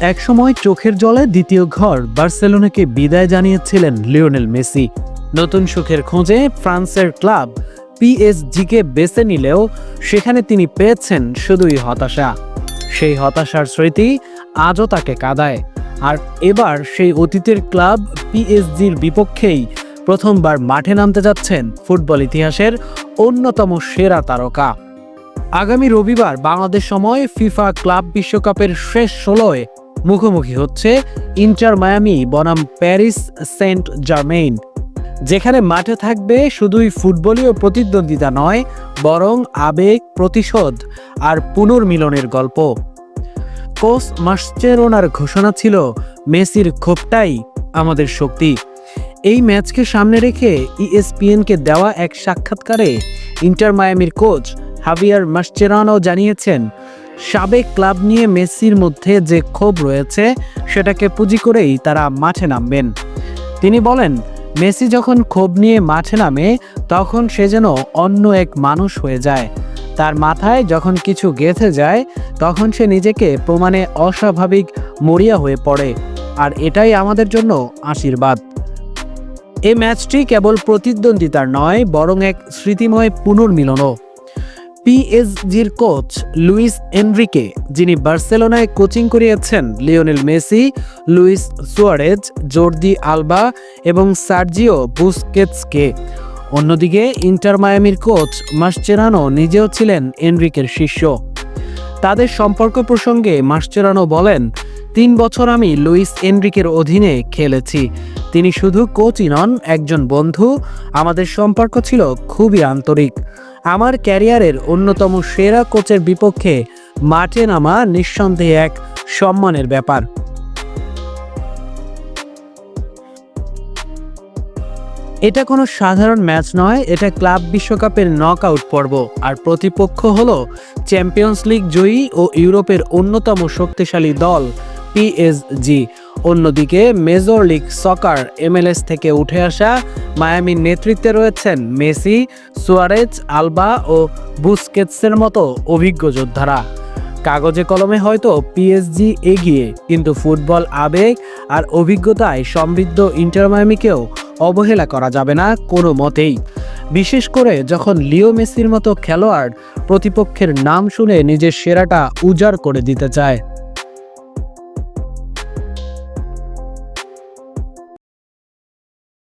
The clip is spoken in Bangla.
একসময় চোখের জলে দ্বিতীয় ঘর বার্সেলোনাকে বিদায় জানিয়েছিলেন লিওনেল মেসি। নতুন সুখের খোঁজে ফ্রান্সের ক্লাব পিএসজিকে বেছে নিলেও সেখানে তিনি পেয়েছেন শুধুই হতাশা। সেই হতাশার স্মৃতি আজও তাকে কাঁদায়। আর এবার সেই অতীতের ক্লাব পিএসজির বিপক্ষেই প্রথমবার মাঠে নামতে যাচ্ছেন ফুটবল ইতিহাসের অন্যতম সেরা তারকা। আগামী রবিবার বাংলাদেশ সময় ফিফা ক্লাব বিশ্বকাপের শেষ ষোলোয় মুখোমুখি হচ্ছে ইন্টার মায়ামি, বনাম প্যারিস, সেন্ট জার্মেইন, যেখানে মাঠে থাকবে শুধুই ফুটবলীয় প্রতিদ্বন্দ্বিতা নয়, বরং আবেগ, প্রতিশোধ আর পুনর্মিলনের গল্প। কোচ মাস্টেরোনার ঘোষণা ছিল, মেসির ক্ষোভটাই আমাদের শক্তি। এই ম্যাচকে সামনে রেখে ইএসপিএনকে দেওয়া এক সাক্ষাৎকারে ইন্টার মায়ামির কোচ হাভিয়ার মাস্টেরানো জানিয়েছেন সাবেক ক্লাব নিয়ে মেসির মধ্যে যে ক্ষোভ রয়েছে, সেটাকে পুঁজি করেই তারা মাঠে নামবেন। তিনি বলেন, মেসি যখন ক্ষোভ নিয়ে মাঠে নামে, তখন সে যেন অন্য এক মানুষ হয়ে যায়। তার মাথায় যখন কিছু গেঁথে যায়, তখন সে নিজেকে প্রমাণে অস্বাভাবিক মরিয়া হয়ে পড়ে। আর এটাই আমাদের জন্য আশীর্বাদ। এই ম্যাচটি কেবল প্রতিদ্বন্দ্বিতার নয়, বরং এক স্মৃতিময় পুনর্মিলনও। পিএসজির কোচ লুইস এনরিকে, যিনি বার্সেলোনায় কোচিং করিয়েছেন, Lionel Messi, Luis Suarez, Jordi Alba এবং সার্জিও বুসকেটসকে। অন্যদিকে, ইন্টার মায়ামির কোচ মাসচেরানো নিজেও ছিলেন এনরিকের শিষ্য। তাদের সম্পর্ক প্রসঙ্গে মাসচেরানো বলেন, তিন বছর আমি লুইস এনরিকের অধীনে খেলেছি। তিনি শুধু কোচই নন, একজন বন্ধু। আমাদের সম্পর্ক ছিল খুবই আন্তরিক। আমার ক্যারিয়ারের অন্যতম সেরা কোচের বিপক্ষে মাঠে নামা নিঃসন্দেহে এক সম্মানের ব্যাপার। এটা কোনো সাধারণ ম্যাচ নয়, এটা ক্লাব বিশ্বকাপের নকআউট পর্ব। আর প্রতিপক্ষ হল চ্যাম্পিয়ন্স লিগ জয়ী ও ইউরোপের অন্যতম শক্তিশালী দল পিএসজি অন্যদিকে মেজর লিগ সকার এমএলএস থেকে উঠে আসা মায়ামির নেতৃত্বে রয়েছেন মেসি, সুয়ারেজ, আলবা ও বুসকেটসের মতো অভিজ্ঞ যোদ্ধারা। কাগজে কলমে হয়তো পিএসজি এগিয়ে, কিন্তু ফুটবল আবেগ আর অভিজ্ঞতায় সমৃদ্ধ ইন্টার মায়ামিকেও অবহেলা করা যাবে না কোনো মতেই। বিশেষ করে যখন লিও মেসির মতো খেলোয়াড় প্রতিপক্ষের নাম শুনে নিজের সেরাটা উজাড় করে দিতে চায়।